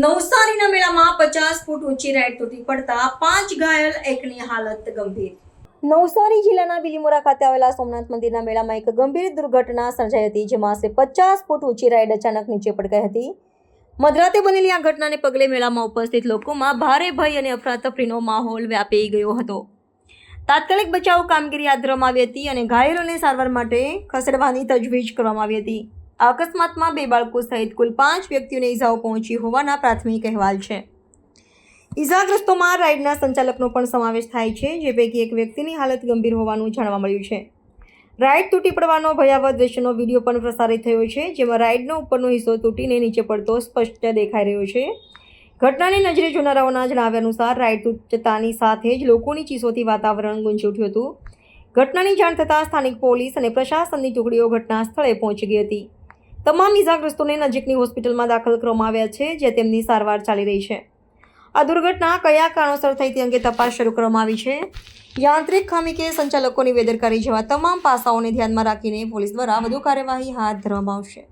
નવસારીના મેળામાં પચાસ ફૂટ ઊંચી રાઈડ તૂટી પડતા પાંચ ઘાયલ એકની હાલત ગંભીર. નવસારી જિલ્લાના બિલીમોરા ખાતે આવેલા સોમનાથ મંદિરના મેળામાં એક ગંભીર દુર્ઘટના સર્જાઈ હતી, જેમાં આશરે પચાસ ફૂટ ઊંચી રાઈડ અચાનક નીચે પડકાઈ હતી. મધરાતે બનેલી આ ઘટનાને પગલે મેળામાં ઉપસ્થિત લોકોમાં ભારે ભય અને અફરાતફરીનો માહોલ વ્યાપી ગયો હતો. તાત્કાલિક બચાવ કામગીરી હાથ ધરવામાં આવી હતી અને ઘાયલોને સારવાર માટે ખસેડવાની તજવીજ કરવામાં આવી હતી. અકસ્માતમાં બે બાળકો સહિત કુલ પાંચ વ્યક્તિઓને ઈજાઓ પહોંચી હોવાના પ્રાથમિક અહેવાલ છે. ઈજાગ્રસ્તોમાં રાઇડના સંચાલકનો પણ સમાવેશ થાય છે, જે પૈકી એક વ્યક્તિની હાલત ગંભીર હોવાનું જાણવા મળ્યું છે. રાઇડ તૂટી પડવાનો ભયાવહ દ્રશ્યનો વીડિયો પણ પ્રસારિત થયો છે, જેમાં રાઇડનો ઉપરનો હિસ્સો તૂટીને નીચે પડતો સ્પષ્ટ દેખાઈ રહ્યો છે. ઘટનાની નજરે જોનારાઓના જણાવ્યા અનુસાર રાઇડ તૂટતાની સાથે જ લોકોની ચીસોથી વાતાવરણ ગુંજી ઉઠ્યું હતું. ઘટનાની જાણ થતાં સ્થાનિક પોલીસ અને પ્રશાસનની ટુકડીઓ ઘટના સ્થળે પહોંચી ગઈ હતી. તમામ ઇજાગ્રસ્તોને નજીકની હોસ્પિટલમાં દાખલ કરવામાં આવ્યા છે જ્યાં તેમની સારવાર ચાલી રહી છે. આ દુર્ઘટના કયા કારણોસર થઈ તે અંગે તપાસ શરૂ કરવામાં આવી છે. યાંત્રિક ખામી કે સંચાલકોની બેદરકારી જેવા તમામ પાસાઓને ધ્યાનમાં રાખીને પોલીસ દ્વારા વધુ કાર્યવાહી હાથ ધરવામાં આવશે.